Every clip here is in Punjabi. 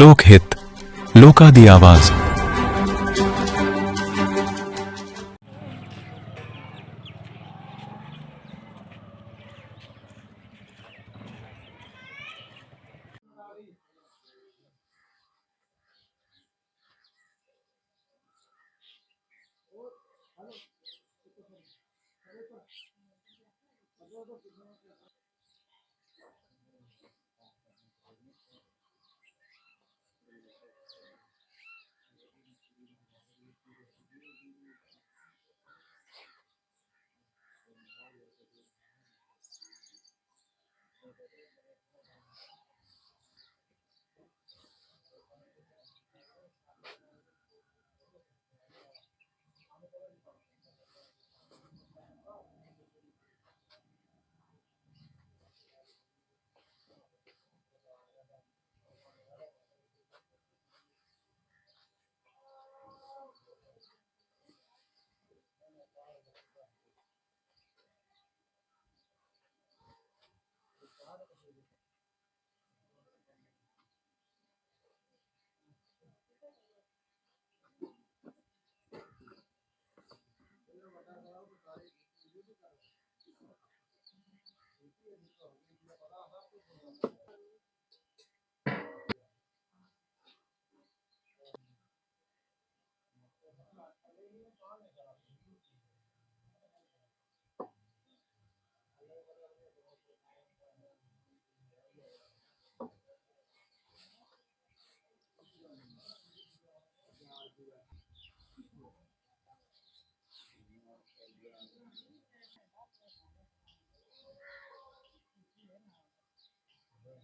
लोकहित लोका दी आवाज़। हेलो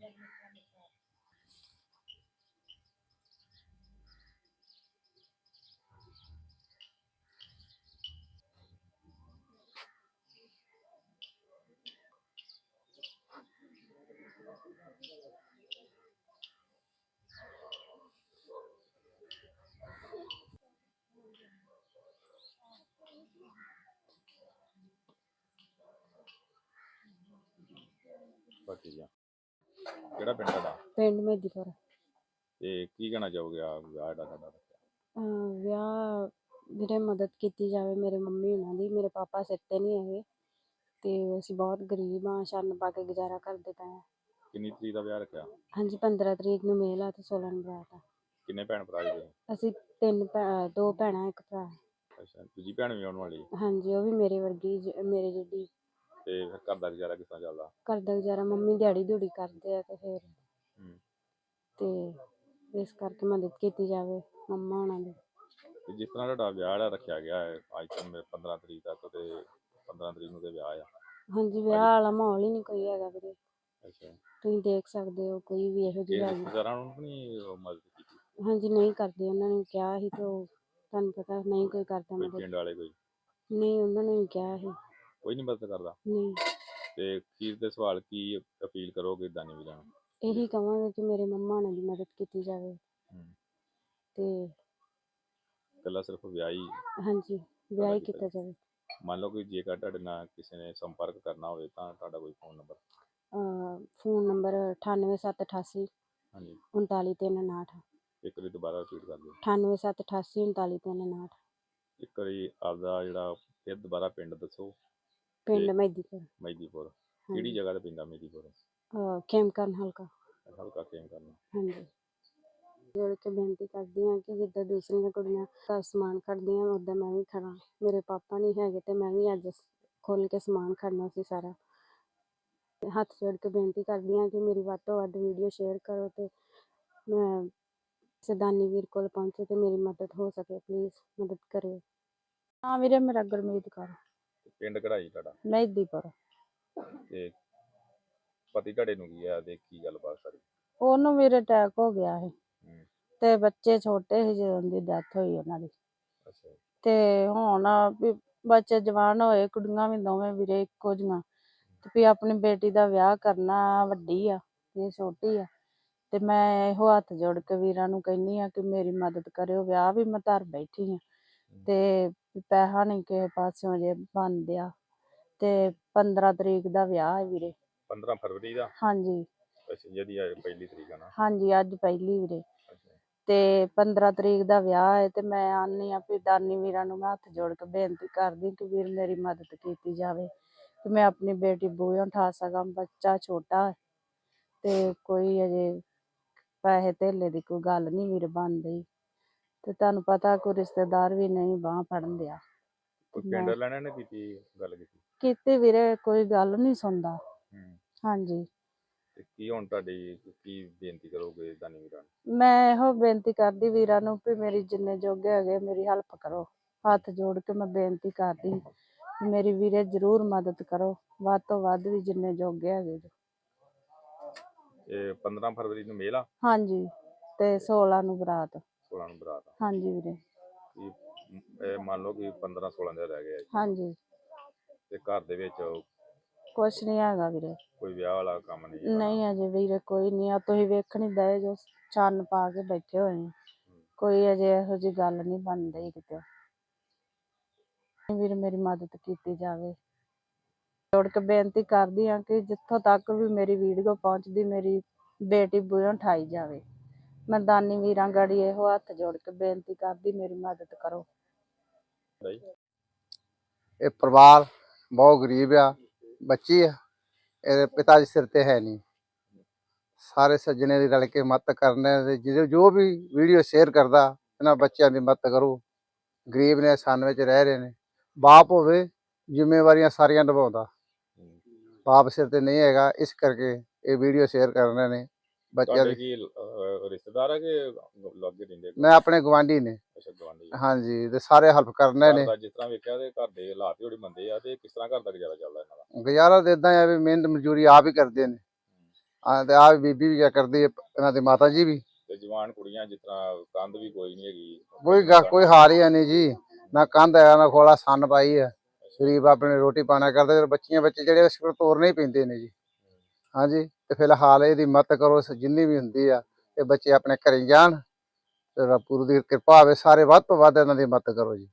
ਬਾਕੀ ਆ ਕਿਹੜਾ ਪਿੰਡ ਤੁਹਾਡਾ ਪਿੰਡ ਮੇਦੀਪੁਰ ਤੇ ਕੀ ਕਹਿਣਾ ਚਾਹੋਗੇ ਆ ਵਿਆਹ ਜਿਹੜਾ ਤੁਹਾਡਾ ਅਹ ਵਿਆਹ ਵੀਰੇ ਮਦਦ ਕੀਤੀ ਜਾਵੇ ਮੇਰੇ ਮੰਮੀ ਉਹਨਾਂ ਦੀ ਮੇਰੇ ਪਾਪਾ ਸਿਰ ਤੇ ਨਹੀਂ ਹੈਗੇ। ਤੇ ਅਸੀਂ ਬਹੁਤ ਗਰੀਬ ਹਾਂ ਸ਼ਰਨ ਪਾ ਕੇ ਗੁਜ਼ਾਰਾ ਕਰਦੇ ਪਏ ਹਾਂ ਕਿੰਨੀ ਤਰੀਕ ਦਾ ਵਿਆਹ ਰੱਖਿਆ? ਹਾਂਜੀ 15 ਤਰੀਕ ਨੂੰ ਮੇਲ ਆ ਤੇ 16 ਨੂੰ ਬਰਾਤ ਆ ਕਿੰਨੇ ਭੈਣ ਭਰਾ ਜੀ ਤੁਸੀਂ? ਅਸੀਂ ਤਿੰਨ ਭੈ- ਦੋ ਭੈਣਾਂ ਇੱਕ ਭਰਾ। ਅੱਛਾ ਦੂਜੀ ਭੈਣ ਵੀ ਆਉਣ ਵਾਲੀ ਹਾਂਜੀ ਉਹ ਵੀ ਮੇਰੇ ਵਰਗੀ ਜ- ਮੇਰੇ ਜਿਹੜੀ ਤੇ ਫਿਰ ਘਰ ਦਾ ਗੁਜ਼ਾਰਾ ਕਿਸ ਤਰ੍ਹਾਂ ਚੱਲਦਾ? ਘਰ ਦਾ ਗੁਜ਼ਾਰਾ ਮੰਮੀ ਦਿਹਾੜੀ ਦਿਹੜੀ ਕਰਦੇ ਆ ਤੇ ਫਿਰ ਹੂੰ। ਤੇ ਇਸ ਕਰਕੇ ਮਦਦ ਕੀਤੀ ਜਾਵੇ ਮੰਮਾ ਉਹਨਾਂ ਦੀ। ਤੇ ਜਿਸ ਤਰ੍ਹਾਂ ਤੁਹਾਡਾ ਵਿਆਹ ਜਿਹੜਾ ਰੱਖਿਆ ਗਿਆ ਹੈ ਅੱਜ ਮੇਰੇ 15 ਤਰੀਕ ਤੱਕ ਤੇ 15 ਤਰੀਕ ਨੂੰ ਤੇ ਵਿਆਹ ਆ। ਹਾਂਜੀ ਵਿਆਹ ਵਾਲਾ ਮਾਹੌਲ ਹੀ ਨਹੀਂ ਕੋਈ ਹੈਗਾ ਵੀਰੇ। ਅੱਛਾ। ਤੁਸੀਂ ਦੇਖ ਸਕਦੇ ਹੋ ਕੋਈ ਵੀ ਇਹੋ ਜਿਹੀ ਇਹ ਗੱਲ ਰਿਸ਼ਤੇਦਾਰਾਂ ਨੂੰ ਨਹੀਂ ਉਹ ਮਦਦ ਕੀਤੀ? ਹਾਂਜੀ ਨਹੀਂ ਕਰਦੇ ਉਹਨਾਂ ਨੇ ਕਿਹਾ ਸੀ ਤੇ ਉਹ ਤੁਹਾਨੂੰ ਪਤਾ ਨਹੀਂ ਕੋਈ ਕਰਦਾ ਕੋਈ ਮਦਦ। ਪਿੰਡ ਵਾਲੇ ਕੋਈ? ਨਹੀਂ ਉਹਨਾਂ ਨੇ ਵੀ ਕਿਹਾ ਸੀ। ਕੋਈ ਨਹੀਂ ਮਦਦ ਕਰਦਾ। ਨਹੀਂ ਤੇ ਅਖੀਰ ਤੇ ਸਵਾਲ ਕੀ ਅਪੀਲ ਕਰੋਗੇ ਦਾਨੀ ਵੀਰਾਂ ਨੂੰ? ਇਹੀ ਕਹਾਂਗੇ ਕਿ ਮੇਰੇ ਮੰਮਾ ਉਹਨਾਂ ਦੀ ਮਦਦ ਕੀਤੀ ਜਾਵੇ। ਹੂੰ। ਤੇ ਇਕੱਲਾ ਸਿਰਫ ਵਿਆਹੀ ਹਾਂਜੀ ਵਿਆਹ ਕੀਤਾ ਕੀਤਾ ਜਾਵੇ। ਮੰਨ ਲਓ ਕਿ ਜੇਕਰ ਤੁਹਾਡੇ ਨਾਲ ਕਿਸੇ ਨੇ ਸੰਪਰਕ ਕਰਨਾ ਹੋਵੇ ਤਾਂ ਤੁਹਾਡਾ ਕੋਈ ਫੋਨ ਨੰਬਰ? ਫੋਨ ਨੰਬਰ 98788 ਹਾਂਜੀ। 39359 ਇੱਕ ਵਾਰੀ ਦੁਬਾਰਾ ਰਿਪੀਟ ਕਰ ਦਿਓ। 98788 39359 ਇੱਕ ਵਾਰੀ ਆਪਦਾ ਜਿਹੜਾ ਫਿਰ ਦੁਬਾਰਾ ਪਿੰਡ ਦੱਸੋ। ਪਿੰਡ ਤੇ- ਮੈਦੀਪੁਰ ਮਹਿਦੀਪੁਰ ਕਿਹੜੀ ਜਗ੍ਹਾ ਤੇ ਪੈਂਦਾ ਮਹਿਦੀਪੁਰ ਅਹ ਖੇਮਕਰਨ ਹਲਕਾ ਹਲਕਾ ਕੇਮ ਕਰਨਾ ਹਾਂਜੀ ਜੋੜ ਕੇ ਬੇਨਤੀ ਕਰਦੀ ਹਾਂ ਕਿ ਜਿੱਦਾਂ ਦੂਸਰੀਆਂ ਕੁੜੀਆਂ ਘਰ ਸਮਾਨ ਖੜਦੀਆਂ ਉੱਦਾਂ ਮੈਂ ਵੀ ਖੜਾ ਮੇਰੇ ਪਾਪਾ ਨਹੀਂ ਹੈਗੇ ਤੇ ਮੈਂ ਵੀ ਅੱਜ ਖੋਲ ਕੇ ਸਮਾਨ ਖੜਨਾ ਸੀ ਸਾਰਾ ਤੇ ਹੱਥ ਜੋੜ ਕੇ ਬੇਨਤੀ ਕਰਦੀ ਹਾਂ ਕਿ ਮੇਰੀ ਵੱਧ ਤੋਂ ਵੱਧ ਵੀਡੀਓ ਸ਼ੇਅਰ ਕਰੋ ਤੇ ਮੈਂ ਸਦਾਨੀ ਵੀਰ ਕੋਲ ਪਹੁੰਚੇ ਤੇ ਮੇਰੀ ਮਦਦ ਹੋ ਸਕੇ ਪਲੀਜ਼ ਮਦਦ ਕਰਿਓ ਹਾਂ ਵੀਰੇ ਮੇਰਾ ਗੁਰਮੀਤ ਕੌਰ ਤੇ ਪਿੰਡ ਕਢਾਈ ਤੁਹਾਡਾ? ਮਹਿਦੀਪੁਰ। ਤੇ ਪਤੀ ਤੁਹਾਡੇ ਨੂੰ ਕੀ ਆ? ਤੇ ਕੀ ਗੱਲਬਾਤ ਸਾਰੀ। ਉਹਨੂੰ ਵੀਰੇ ਅਟੈਕ ਹੋ ਗਿਆ ਸੀ। ਹੂੰ। ਤੇ ਬੱਚੇ ਛੋਟੇ ਸੀ ਜਦੋਂ ਦੀ ਡੈਥ ਹੋਈ ਉਹਨਾਂ ਦੀ। ਅੱਛਾ ਜੀ, ਤੇ ਹੁਣ ਵੀ ਬੱਚੇ ਜਵਾਨ ਹੋਏ ਕੁੜੀਆਂ ਵੀ ਦੋਵੇਂ ਵੀਰੇ ਇੱਕੋ ਜੀਆਂ ਤੇ ਵੀ ਆਪਣੀ ਬੇਟੀ ਦਾ ਵਿਆਹ ਕਰਨਾ ਵੱਡੀ ਆ ਇਹ ਛੋਟੀ ਆ। ਤੇ ਮੈਂ ਇਹੋ ਹੱਥ ਜੋੜ ਕੇ ਵੀਰਾਂ ਨੂੰ ਕਹਿੰਨੀ ਆ ਕਿ ਮੇਰੀ ਮਦਦ ਕਰਿਓ ਵਿਆਹ ਵੀ ਮੈਂ ਧਰ ਬੈਠੀ ਆ। ਤੇ ਵੀ ਪੈਸਾ ਨਹੀਂ ਕਿਸੇ ਪਾਸਿਓਂ ਜੇ ਬਣਦਿਆ। ਤੇ 15 ਤਰੀਕ ਦਾ ਵਿਆਹ ਹੈ ਵੀਰੇ। 15 ਫਰਵਰੀ ਦਾ? ਹਾਂਜੀ। ਅੱਛਾ ਜਿਹਦੀ ਅੱਜ ਪਹਿਲੀ ਤਰੀਕ ਆ ਨਾ? ਹਾਂਜੀ ਅੱਜ ਪਹਿਲੀ ਵੀਰੇ। ਤੇ 15 ਤਰੀਕ ਦਾ ਵਿਆਹ ਹੈ ਤੇ ਮੈਂ ਆਨੀ ਆ ਵੀ ਦਾਨੀ ਵੀਰਾਂ ਨੂੰ ਮੈਂ ਹੱਥ ਜੋੜ ਕੇ ਬੇਨਤੀ ਕਰਦੀ ਕਿ ਵੀਰ ਮੇਰੀ ਮਦਦ ਕੀਤੀ ਜਾਵੇ। ਕਿ ਮੈਂ ਆਪਣੀ ਬੇਟੀ ਬੂਹੇ ਉਠਾ ਸਕਾਂ ਬੱਚਾ ਛੋਟਾ ਹੈ। ਤੇ ਕੋਈ ਅਜੇ ਪੈਸੇ ਧੇਲੇ ਦੀ ਕੋਈ ਗੱਲ ਨਹੀਂ ਵੀਰ ਬਣਦੀ। ਤੇ ਤੁਹਾਨੂੰ ਪਤਾ ਕੋਈ ਰਿਸ਼ਤੇਦਾਰ ਵੀ ਨਹੀਂ ਬਾਹ ਫੜਨ ਦਿਆ। ਕੋਈ ਪਿੰਡ ਲੈਣੇ ਨੇ ਕੀਤੀ ਗੱਲ ਕੀਤੀ? ਕੀਤੀ ਵੀਰੇ ਕੋਈ ਗੱਲ ਨਹੀਂ ਸੁਣਦਾ। ਹੂੰ। ਹਾਂਜੀ। ਤੇ ਕੀ ਹੁਣ ਤੁਹਾਡੀ ਕੀ ਬੇਨਤੀ ਕਰੋਗੇ ਦਾਨੀ ਵੀਰਾਂ ਨੂੰ? ਮੈਂ ਇਹੋ ਬੇਨਤੀ ਕਰਦੀ ਵੀਰਾਂ ਨੂੰ ਵੀ ਮੇਰੀ ਜਿੰਨੇ ਜੋਗੇ ਹੈਗੇ ਮੇਰੀ ਹੈਲਪ ਕਰੋ। ਹੱਥ ਜੋੜ ਕੇ ਮੈਂ ਬੇਨਤੀ ਕਰਦੀ ਵੀ ਮੇਰੀ ਵੀਰੇ ਜ਼ਰੂਰ ਮਦਦ ਕਰੋ। ਵੱਧ ਤੋਂ ਵੱਧ ਵੀ ਜਿੰਨੇ ਜੋਗੇ ਹੈਗੇ ਜੀ। ਇਹ 15 ਫਰਵਰੀ ਨੂੰ ਮੇਲ? ਹਾਂਜੀ। ਤੇ 16 ਨੂੰ ਬਰਾਤ। 16 ਨੂੰ ਬਰਾਤ ਆ। ਹਾਂਜੀ ਵੀਰੇ। ਇਹ ਮੰਨ ਲਓ ਕਿ 15 16 ਦਿਨ ਰਹਿ ਗਏ ਆ ਜੀ, ਹਾਂਜੀ। ਤੇ ਘਰ ਦੇ ਵਿੱਚ ਕੁਛ ਨਹੀਂ ਹੈਗਾ ਵੀਰੇ। ਕੋਈ ਵਿਆਹ ਵਾਲਾ ਕੰਮ ਨਹੀਂ। ਨਹੀਂ ਅਜੇ ਵੀਰੇ ਕੋਈ ਨਹੀਂ ਆ। ਤੁਸੀਂ ਵੇਖ ਨਹੀਂ ਦਏ ਜੋ ਚੰਨ ਪਾ ਕੇ ਬੈਠੇ ਹੋਏ ਆ। ਕੋਈ ਅਜੇ ਇਹੋ ਜੀ ਗੱਲ ਨਹੀਂ ਬਣਦੀ ਕਿਤੇ। ਵੀਰ ਮੇਰੀ ਮਦਦ ਕੀਤੀ ਜਾਵੇ। ਜੋੜ ਕੇ ਬੇਨਤੀ ਕਰਦੀ ਆ ਕਿ ਜਿੱਥੋਂ ਤੱਕ ਵੀ ਮੇਰੀ ਵੀਡੀਓ ਪਹੁੰਚਦੀ ਮੇਰੀ ਬੇਟੀ ਬੂਹੋਂ ਠਾਈ ਜਾਵੇ। ਮੈਂ ਦਾਨੀ ਵੀਰਾਂ ਗੜੀ ਇਹੋ ਹੱਥ ਜੋੜ ਕੇ ਬੇਨਤੀ ਕਰਦੀ ਮੇਰੀ ਮਦਦ ਕਰੋ। ਇਹ ਪਰਿਵਾਰ ਬਹੁਤ ਗਰੀਬ ਆ ਬੱਚੀ ਆ ਇਹਦੇ ਪਿਤਾ ਜੀ ਸਿਰ ਤੇ ਹੈ ਨਹੀਂ। ਸਾਰੇ ਸੱਜਣੇ ਦੀ ਰਲ ਕੇ ਮਦਦ ਕਰਨੇ ਤੇ ਜਿਹਦੇ ਜੋ ਵੀ ਵੀਡੀਓ ਸ਼ੇਅਰ ਕਰਦਾ ਇਹਨਾਂ ਬੱਚਿਆਂ ਦੀ ਮਦਦ ਕਰੋ। ਗਰੀਬ ਨੇ ਸਨ ਵਿੱਚ ਰਹਿ ਰਹੇ ਨੇ। ਬਾਪ ਹੋਵੇ ਜ਼ਿੰਮੇਵਾਰੀਆਂ ਸਾਰੀਆਂ ਨਿਭਾਉਂਦਾ। ਬਾਪ ਸਿਰ ਤੇ ਨਹੀਂ ਹੈਗਾ ਇਸ ਕਰਕੇ ਇਹ ਵੀਡੀਓ ਸ਼ੇਅਰ ਕਰਨੇ ਨੇ ਬੱਚਿਆਂ ਦੀ ਅਹ, ਰਿਸ਼ਤੇਦਾਰ ਆ ਕਿ ਲੱਗੇ ਰਹਿੰਦੇ ਮੈਂ ਆਪਣੇ ਗਵਾਂਢੀ ਨੇ। ਅੱਛਾ ਗਵਾਂਢੀ ਹਾਂਜੀ ਤੇ ਸਾਰੇ ਹੈਲਪ ਕਰਨੇ ਨੇ। ਜਿਸ ਤਰ੍ਹਾਂ ਵੇਖਿਆ ਤੇ ਘਰ ਦੇ ਹਾਲਾਤ ਹੀ ਬੜੇ ਮੰਦੇ ਆ ਤੇ ਕਿਸ ਤਰ੍ਹਾਂ ਘਰ ਦਾ ਗੁਜ਼ਾਰਾ ਚੱਲਦਾ ਇਹਨਾਂ ਦਾ? ਗੁਜ਼ਾਰਾ ਤਾਂ ਇਦਾਂ ਆ ਵੀ ਮਿਹਨਤ ਮਜ਼ਦੂਰੀ ਆਪ ਹੀ ਕਰਦੇ ਨੇ। ਆ ਤੇ ਆ ਬੀਬੀ ਵੀ ਕਿਆ ਕਰਦੀ ਹੈ ਇਹਨਾਂ ਦੀ ਮਾਤਾ ਜੀ ਵੀ। ਤੇ ਜਵਾਨ ਕੁੜੀਆਂ ਜਿਸ ਤਰ੍ਹਾਂ ਕੰਧ ਵੀ ਕੋਈ ਨਹੀਂ ਹੈਗੀ। ਕੋਈ ਗਾ- ਕੋਈ ਹਾਰ ਹੀ ਨਹੀਂ ਜੀ। ਨਾ ਕੰਧ ਹੈ ਨਾ ਖੋਲਾ ਸੰਨ ਪਾਈ ਹੈ। ਗਰੀਬ ਆਪਣੇ ਰੋਟੀ ਪਾਣਾ ਕਰਦੇ ਤੇ ਬੱਚੀਆਂ ਬੱਚੇ ਜਿਹੜੇ ਉਸ ਕੋਲ ਤੋਰਨੇ ਹੀ ਪੈਂਦੇ ਨੇ ਜੀ। ਹਾਂਜੀ ਤੇ ਫਿਲਹਾਲ ਇਹਦੀ ਮਦਦ ਕਰੋ ਸ- ਜਿੰਨੀ ਵੀ ਹੁੰਦੀ ਆ ਇਹ ਬੱਚੇ ਆਪਣੇ ਘਰੇ ਜਾਣ ਤੇ ਰੱਬ ਗੁਰੂ ਦੀ ਕਿਰਪਾ ਹੋਵੇ, ਸਾਰੇ ਵੱਧ ਤੋਂ ਵੱਧ ਇਹਨਾਂ ਦੀ ਮਦਦ ਕਰੋ ਜੀ।